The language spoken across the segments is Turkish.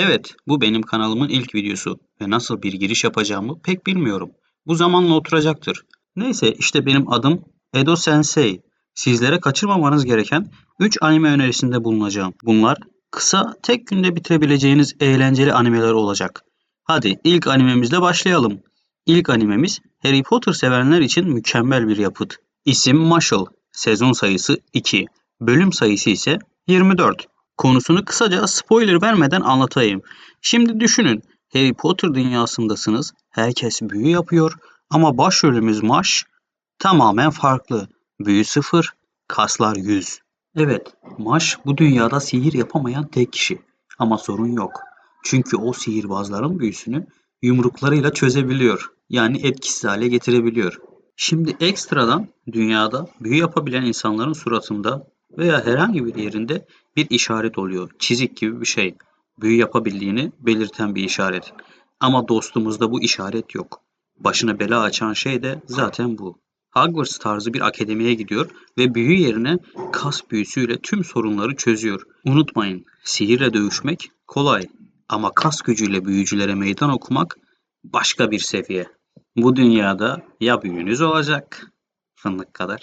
Evet, bu benim kanalımın ilk videosu ve nasıl bir giriş yapacağımı pek bilmiyorum. Bu zamanla oturacaktır. Neyse işte benim adım Edo Sensei. Sizlere kaçırmamanız gereken 3 anime önerisinde bulunacağım. Bunlar kısa, tek günde bitirebileceğiniz eğlenceli animeler olacak. Hadi ilk animemizle başlayalım. İlk animemiz Harry Potter sevenler için mükemmel bir yapıt. İsim Marshall, sezon sayısı 2, bölüm sayısı ise 24. Konusunu kısaca spoiler vermeden anlatayım. Şimdi düşünün, Harry Potter dünyasındasınız, herkes büyü yapıyor ama başrolümüz Mash tamamen farklı. Büyü sıfır, kaslar 100. Evet, Mash bu dünyada sihir yapamayan tek kişi. Ama sorun yok. Çünkü o sihirbazların büyüsünü yumruklarıyla çözebiliyor. Yani etkisiz hale getirebiliyor. Şimdi ekstradan dünyada büyü yapabilen insanların suratında veya herhangi bir yerinde bir işaret oluyor. Çizik gibi bir şey. Büyü yapabildiğini belirten bir işaret. Ama dostumuzda bu işaret yok. Başına bela açan şey de zaten bu. Hogwarts tarzı bir akademiye gidiyor ve büyü yerine kas büyüsüyle tüm sorunları çözüyor. Unutmayın, sihirle dövüşmek kolay ama kas gücüyle büyücülere meydan okumak başka bir seviye. Bu dünyada ya büyünüz olacak, fındık kadar,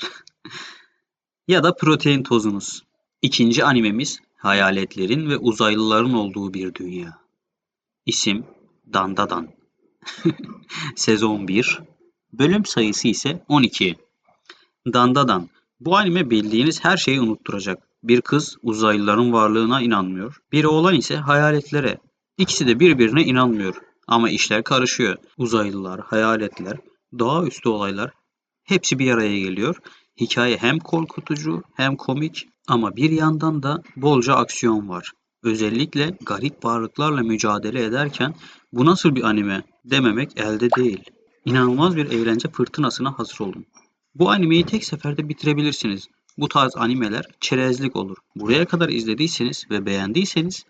ya da protein tozunuz. İkinci animemiz hayaletlerin ve uzaylıların olduğu bir dünya. İsim Dandadan. Sezon 1, bölüm sayısı ise 12. Dandadan. Bu anime bildiğiniz her şeyi unutturacak. Bir kız uzaylıların varlığına inanmıyor. Bir oğlan ise hayaletlere. İkisi de birbirine inanmıyor. Ama işler karışıyor. Uzaylılar, hayaletler, doğaüstü olaylar hepsi bir araya geliyor. Hikaye hem korkutucu hem komik ama bir yandan da bolca aksiyon var. Özellikle garip varlıklarla mücadele ederken bu nasıl bir anime dememek elde değil. İnanılmaz bir eğlence fırtınasına hazır olun. Bu animeyi tek seferde bitirebilirsiniz. Bu tarz animeler çerezlik olur. Buraya kadar izlediyseniz ve beğendiyseniz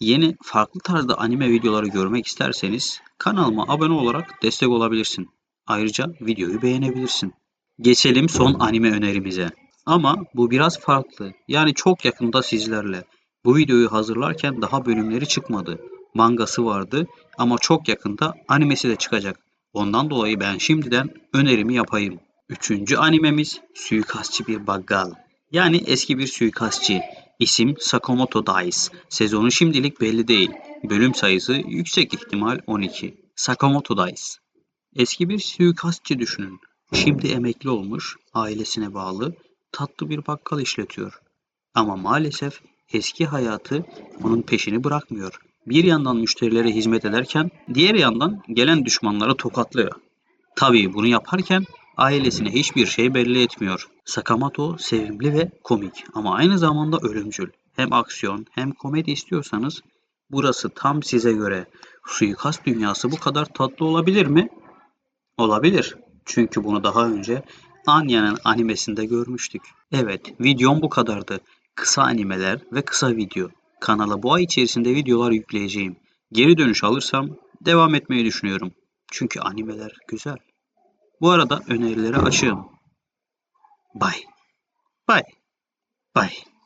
yeni farklı tarzda anime videoları görmek isterseniz kanalıma abone olarak destek olabilirsin. Ayrıca videoyu beğenebilirsin. Geçelim son anime önerimize. Ama bu biraz farklı. Yani çok yakında sizlerle. Bu videoyu hazırlarken daha bölümleri çıkmadı. Mangası vardı ama çok yakında animesi de çıkacak. Ondan dolayı ben şimdiden önerimi yapayım. Üçüncü animemiz Suikastçı bir Baggal. Yani eski bir suikastçı. İsim Sakamoto Dice. Sezonu şimdilik belli değil. Bölüm sayısı yüksek ihtimal 12. Sakamoto Dice. Eski bir suikastçı düşünün. Şimdi emekli olmuş, ailesine bağlı, tatlı bir bakkal işletiyor. Ama maalesef eski hayatı onun peşini bırakmıyor. Bir yandan müşterilere hizmet ederken diğer yandan gelen düşmanları tokatlıyor. Tabii bunu yaparken ailesine hiçbir şey belli etmiyor. Sakamoto sevimli ve komik ama aynı zamanda ölümcül. Hem aksiyon hem komedi istiyorsanız burası tam size göre. Suikast dünyası bu kadar tatlı olabilir mi? Olabilir. Çünkü bunu daha önce Anya'nın animesinde görmüştük. Evet, videom bu kadardı. Kısa animeler ve kısa video. Kanala bu ay içerisinde videolar yükleyeceğim. Geri dönüş alırsam devam etmeyi düşünüyorum. Çünkü animeler güzel. Bu arada önerileri açığım. Bye. Bye. Bye.